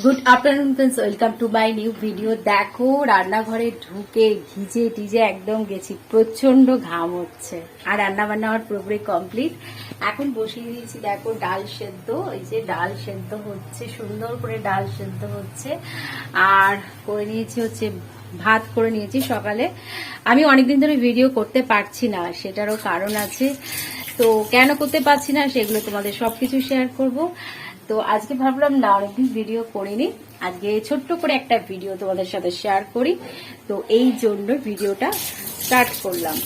Good afternoon friends welcome to my new video দেখো, রান্নাঘরে ঢুকে ভিজে টিজে একদম গেছি। প্রচণ্ড ঘাম হচ্ছে। আর রান্না বান্না আমার পুরোপুরি কমপ্লিট এখন বসিয়ে দিয়েছি, দেখো, ডাল সেদ্ধ। এই যে ডাল সেদ্ধ হচ্ছে, সুন্দর করে ডাল সেদ্ধ হচ্ছে। আর করে নিয়েছি হচ্ছে, ভাত করে নিয়েছি সকালে। আমি অনেকদিন ধরে ভিডিও করতে পারছি না, সেটারও কারণ আছে। তো কেন করতে পারছি না, সেগুলো তোমাদের সবকিছু শেয়ার করব। তো আজকে ভাবলাম না অনেকদিন ভিডিও করিনি আজকে ছোট্ট করে একটা ভিডিও তোমাদের সাথে শেয়ার করি। তো এই জন্য ভিডিওটা স্টার্ট করলাম।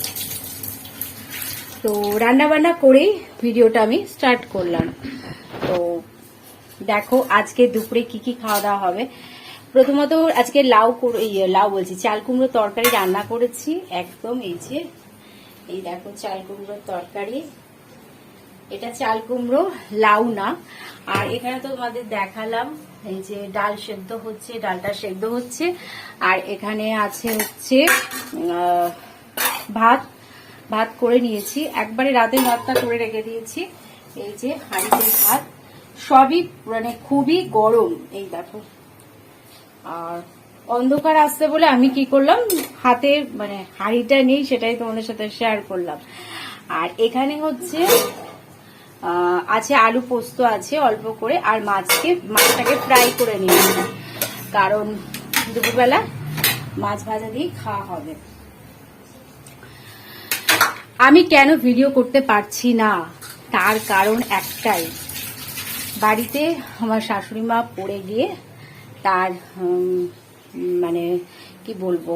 তো রান্না বান্না করেই ভিডিওটা আমি স্টার্ট করলাম। তো দেখো আজকে দুপুরে কি কি খাওয়া দাওয়া হবে? প্রথমত আজকে লাউ ইয়ে, লাউ বলছি চাল কুমড়ো তরকারি রান্না করেছি একদম এই যে। এই দেখো চাল কুমড়োর তরকারি। এটা চাল কুমড়ো লাউ না। আর এখানে তো তোমাদের দেখালাম এই যে ডাল সেদ্ধ হচ্ছে, ডালটা সেদ্ধ হচ্ছে। আর এখানে আছে হচ্ছে ভাত ভাত করে নিয়েছি। একবারে রাতে ভাতটা করে রেখে দিয়েছি। এই যে হাঁড়িতে ভাত। সবই মানে খুবই গরম, এই দেখো। আর অন্ধকার আসছে বলে আমি কি করলাম, হাতে মানে হাঁড়িটা নেই সেটাই তোমাদের সাথে শেয়ার করলাম। আর এখানে হচ্ছে আছে আলু পোস্ত আছে, অল্প করে, আর মাছকে, মাছটাকে ফ্রাই করে নিয়েছি। কারণ দুপুরবেলা মাছ ভাজা দিয়ে খাওয়া হবে। আমি কেন ভিডিও করতে পারছি না? তার কারণ একটাই। বাড়িতে আমার শাশুড়ি মা পড়ে গিয়ে তার মানে কি বলব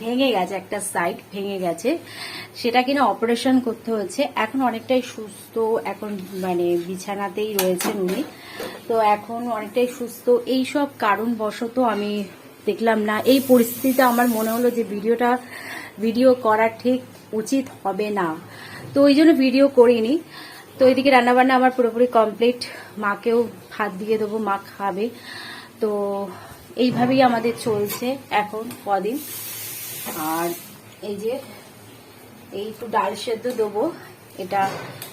ভেঙে গেছে, একটা সাইড ভেঙে গেছে। সেটা কিনা অপারেশন করতে হয়েছে। এখন অনেকটাই সুস্থ, এখন মানে বিছানাতেই রয়েছেন উনি। তো এখন অনেকটাই সুস্থ। এই সব কারণবশত আমি দেখলাম না। এই পরিস্থিতিতে আমার মনে হলো যে ভিডিওটা, ভিডিও করা ঠিক উচিত হবে না। তো ওই জন্য ভিডিও করিনি। তো এদিকে রান্নাবান্না আমার পুরোপুরি কমপ্লিট মাকেও ভাত দিয়ে দেবো, মা খাবে। তো এইভাবেই আমাদের চলছে এখন কদিন। আর এই যে, এই একটু ডাল সেদ্ধ দেবো। এটা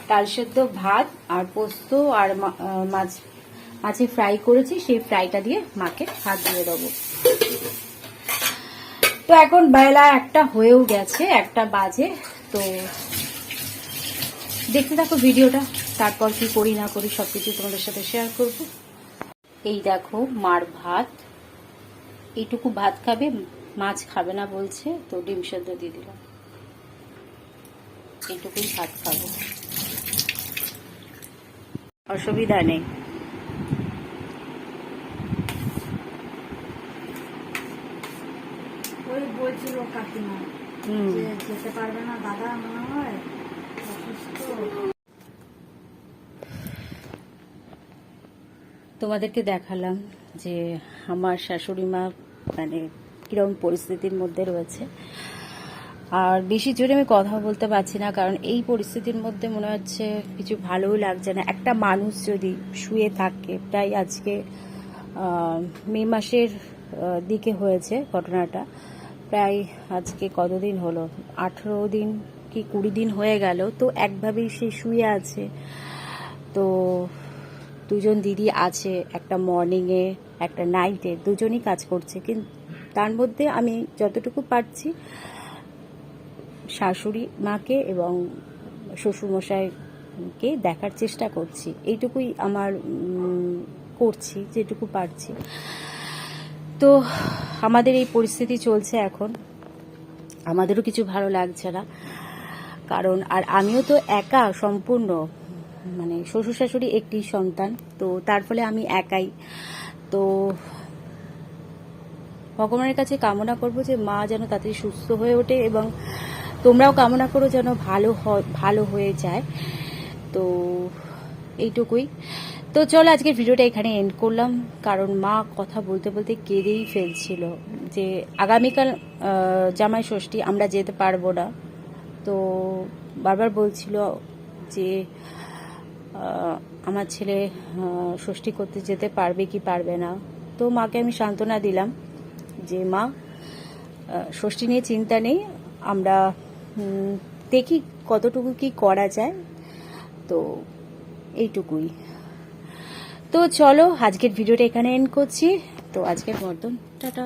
ডাল সেদ্ধ ভাত আর পোস্ত আর মাছ, মাছে ফ্রাই করেছি, সেই ফ্রাইটা দিয়ে মাকে ভাত দিয়ে দেবো। তো এখন বেলা একটা হয়েও গেছে, একটা বাজে, তো দেখতে থাকো ভিডিওটা, তারপর কি করি না করি সবকিছু তোমাদের সাথে শেয়ার করব। এই দেখো মার ভাত, এইটুকু ভাত খাবে মাছ খাবে না বলছে তো ডিম সেদ্ধ দিয়ে দিলাম। এইটুকুই ভাত খাব। অসুবিধা নেই। ওই বলছিল কাকিমা হুম। যেতে পারবে না দাদা মনে হয় তোমাদেরকে দেখালাম যে আমার শাশুড়ি মা মানে কীরকম পরিস্থিতির মধ্যে রয়েছে। আর বেশি জোরে আমি কথা বলতে পারছি না, কারণ এই পরিস্থিতির মধ্যে মনে হচ্ছে কিছু ভালোও লাগছে না। একটা মানুষ যদি শুয়ে থাকে, প্রায় আজকে মে মাসের দিকে হয়েছে ঘটনাটা। প্রায় আজকে কতদিন হলো? আঠেরো দিন কি কুড়ি দিন হয়ে গেল, তো একভাবেই সে শুয়ে আছে। তো দুজন দিদি আছে, একটা মর্নিংয়ে একটা নাইটে দুজনই কাজ করছে কিন্তু তার মধ্যে আমি যতটুকু পারছি শাশুড়ি মাকে এবং শ্বশুরমশাইকে দেখার চেষ্টা করছি। এইটুকুই আমার করছি, যেটুকু পারছি। তো আমাদের এই পরিস্থিতি চলছে এখন। আমাদেরও কিছু ভালো লাগছে না। কারণ, আর আমিও তো একা সম্পূর্ণ মানে শ্বশুর শাশুড়ি একটি সন্তান, তো তার ফলে আমি একাই। তো ভগবানের কাছে কামনা করব যে মা যেন তাড়াতাড়ি সুস্থ হয়ে ওঠে এবং তোমরাও কামনা করো যেন ভালো ভালো হয়ে যায়। তো এইটুকুই। তো চলো আজকের ভিডিওটা এখানে এন্ড করলাম। কারণ মা কথা বলতে বলতে কেঁদেই ফেলছিল যে আগামীকাল জামাই ষষ্ঠী আমরা যেতে পারব না। তো বারবার বলছিল যে আমার ছেলে ষষ্ঠী করতে যেতে পারবে কি পারবে না। তো মাকে আমি সান্ত্বনা দিলাম। যে মা ষষ্ঠী নিয়ে চিন্তা নেই। আমরা দেখি কতটুকু কি করা যায়। তো এইটুকুই। তো চলো, আজকের ভিডিওটা এখানে এন্ড করছি। তো আজকের মতন, টাটা।